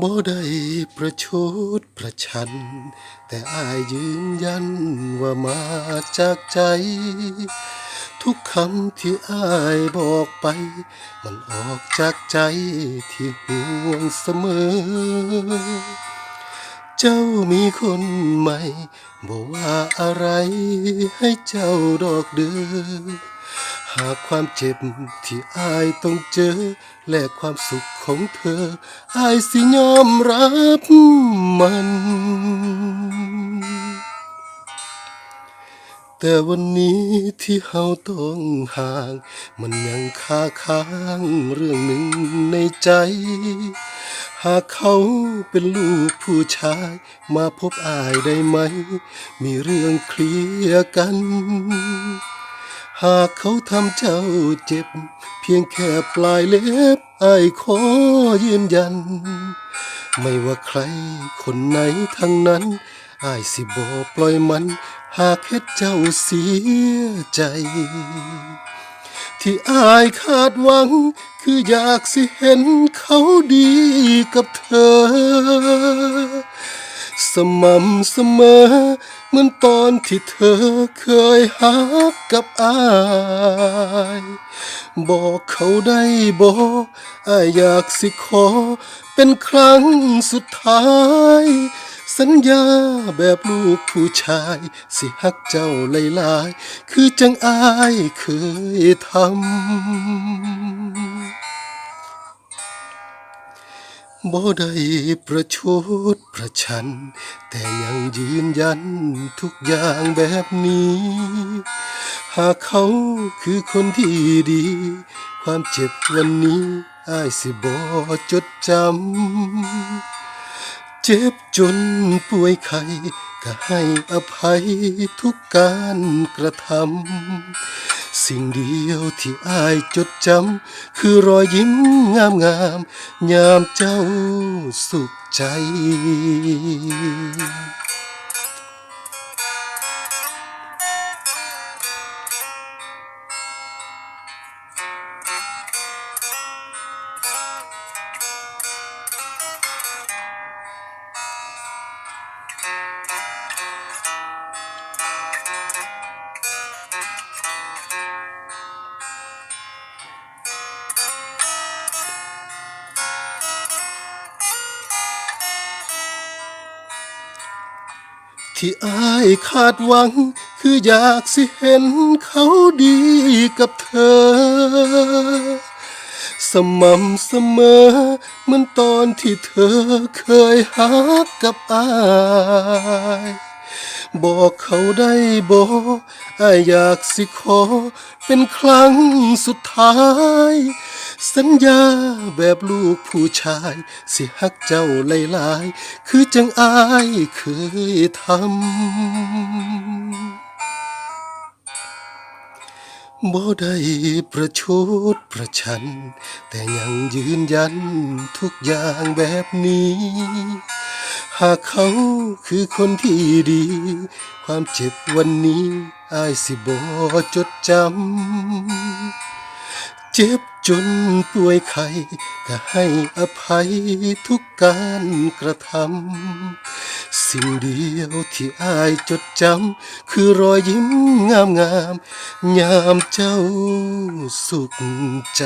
บ่ได้ประชดประชัน แต่อายยืนยันว่ามาจากใจ ทุกคำที่อายบอกไป มันออกจากใจที่ห่วงเสมอ เจ้ามีคนใหม่บอกว่าอะไรให้เจ้าดอกเดือ หากความเจ็บที่อายต้องเจอ และความสุขของเธอ อายสิยอมรับมัน แต่วันนี้ที่เฮาต้องห่าง มันยังคาค้างเรื่องหนึ่งในใจ หากเขาเป็นลูกผู้ชาย มาพบอายได้ไหม มีเรื่องเคลียร์กัน หากเขาทำเจ้าเจ็บ เพียงแค่ปลายเล็บไอายขอยืนยัน ไม่ว่าใครคนไหนทั้งนั้นไอายสิบ่ปล่อยมัน หากเฮ็ดเจ้าเสียใจ ที่อายคาดหวัง คืออยากสิเห็นเขาดีกับเธอ สม่ำเสมอ เหมือนตอนที่เธอเคยหักกับอาย บอกเขาได้บอกอายอยากสิขอ เป็นครั้งสุดท้าย สัญญาแบบลูกผู้ชาย สิฮักเจ้าหลายๆ คือจังอายเคยทำ บ่ได้ประชดประชัน แต่ยังยืนยันทุกอย่างแบบนี้ หากเขาคือคนที่ดี ความเจ็บวันนี้อายสิบ่จดจำ เจ็บจนป่วยไข้ก็ให้อภัยทุกการกระทำ สิ่งเดียวที่อายจดจำ คือรอยยิ้มงามงามยามเจ้าสุขใจ ที่อายคาดหวัง คืออยากสิเห็นเขาดีกับเธอ สม่ำเสมอ เหมือนตอนที่เธอเคยหักกับอาย บอกเขาได้บอกอายอยากสิขอ เป็นครั้งสุดท้าย สัญญาแบบลูกผู้ชาย สิฮักเจ้าหลายๆ คือจังอายเคยทำบ่ได้ประชดประชัน แต่ยังยืนยันทุกอย่างแบบนี้ หากเขาคือคนที่ดี ความเจ็บวันนี้อายสิบ่จดจำเจ็บ จนป่วยไข้ก็ให้อภัยทุกการกระทำ สิ่งเดียวที่อายจดจำ คือรอยยิ้มงามงามยามเจ้าสุขใจ